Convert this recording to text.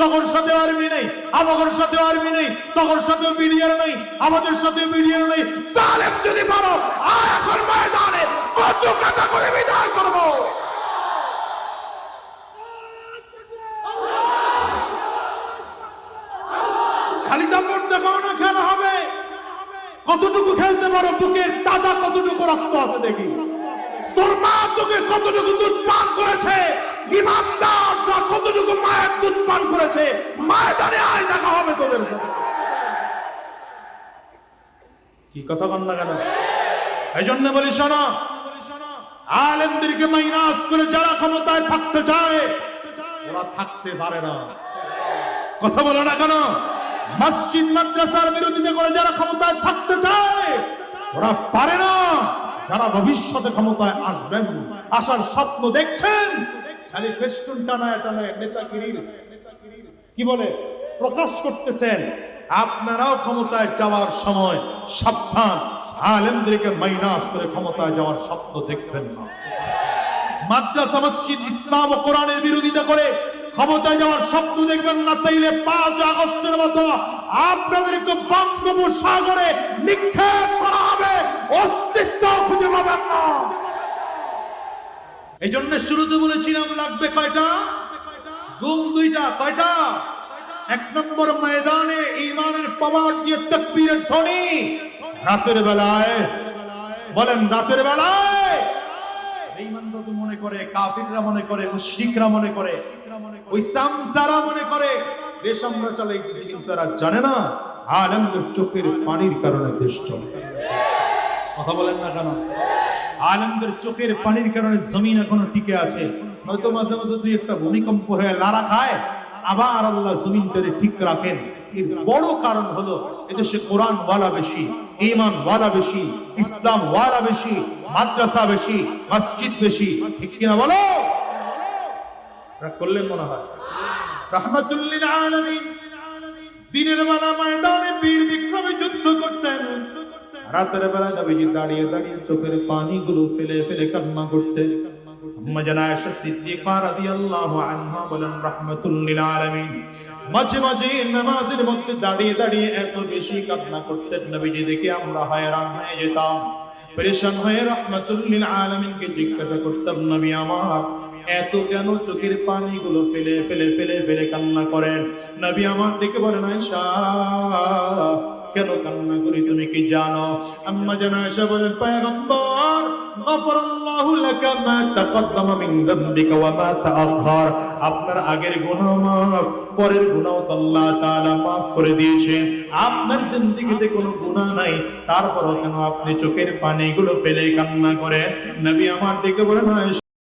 তখন সাথে আর্মি নেই, আমাদের সাথে আর্মি নেই, তখন সাথে বিডিআর নেই, আমাদের সাথে বিডিআর নেই। জালেম যদি পারো আর এখন ময়দানে কচু কাটা করে বিদায় করব। খালি দাম্পট দেখাও না, খেলা হবে। কতটুকু খেলতে পারো বুকের তাজা কতটুকু রক্ত আছে দেখি। তোর মা তোকে কতটুকু দুধ পান করেছে? ইমানদার কতটুকু মায়ের দুধ পান করেছে ময়দানে আয় দেখা হবে তোদের সাথে কি কথা বল না কেন? এই জন্য বলি, শোনো। আলেমদেরকে মাইনাস করে যারা ক্ষমতায় থাকতে চায়, ওরা থাকতে পারে না। কথা বলো না কেন? মসজিদ, মাদ্রাসার বিরোধিতা করে যারা ক্ষমতায় থাকতে চায়, ওরা পারে না। যারা ভবিষ্যতে ক্ষমতায় আসবেন, আসার স্বপ্ন দেখছেন, খালি ফেস্টুন টানায় টানায় নেতাগিরির কি বলে, প্রকাশ করতেছেন। আপনারাও ক্ষমতায় যাওয়ার সময় সাবধান। আলেমদেরকে মাইনাস করে ক্ষমতায় যাওয়ার স্বপ্ন দেখবেন না। মাদ্রাসা, মসজিদ, ইসলাম ও কোরআনের বিরোধিতা করে ক্ষমতায় যাওয়ার স্বপ্ন দেখবেন না, তাইলে পাঁচ আগস্টের মতো আপনাদেরকে বঙ্গোপসাগরে নিক্ষেপ করা হবে, অস্তিত্ব খুঁজে পাবেন না। এই জন্য শুরুতে বলেছিলাম, লাগবে কয়টা? গুম দুইটা, কয়টা? এক নম্বর ময়দানে ইমানের পাওয়ার দিয়ে তকবীরের ধ্বনি। রাতের বেলায়, বলেন রাতের বেলায়। তো মনে করে, কাফিররা মনে করে, মুশরিকরা মনে করে, ওই সামসারা মনে করে, দেশ আমরা চালাইতেছি কিন্তু তারা জানে না, আলেমদের চোখের পানির কারণে দেশ চলে। কথা বলেন না কেন? আলেমদের চোখের পানির কারণে জমিন এখনও টিকে আছে। হয়তো মাঝে মাঝে দুই একটা ভূমিকম্প হয়ে লারা খায় আবার আল্লাহ জমিনটারে ঠিক রাখেন। এর বড় কারণ হলো এদেশে কোরআন ওয়ালা বেশি ইমান ওয়ালা বেশি, ইসলাম ওয়ালা বেশি, মাদ্রাসা বেশি, মসজিদ বেশি। ঠিক কিনা বলো? করলেন মনে হয়। রহমতুল্লিল আলামিন। দিনের বেলা ময়দানে বীর বিক্রমে যুদ্ধ করতেন। রাতের বেলা নবীজি দাঁড়িয়ে দাঁড়িয়ে চোখের পানিগুলো ফেলে ফেলে কান্না করতেন। মাঝে মাঝে দাঁড়িয়ে দাঁড়িয়ে এত জিজ্ঞাসা করতাম এত কেন চোখের পানিগুলো ফেলে ফেলে ফেলে ফেলে কান্না করেন? নবী আমার ডেকে বলেন, আয়েশা, কেন কান্না করি তুমি কি জানো? আম্মা জানা আয়েশা বলেন আপনার আগের গুনাহ মাফ, পরের গুনাহ তো তাআলা মাফ করে দিয়েছেন। আপনার জিন্দেগিতে কোনো গুনাহ নাই, তারপরও কেন আপনি চোখের পানিগুলো ফেলে কান্না করেন? নবী আমার ডেকে বলেন, আয়েশা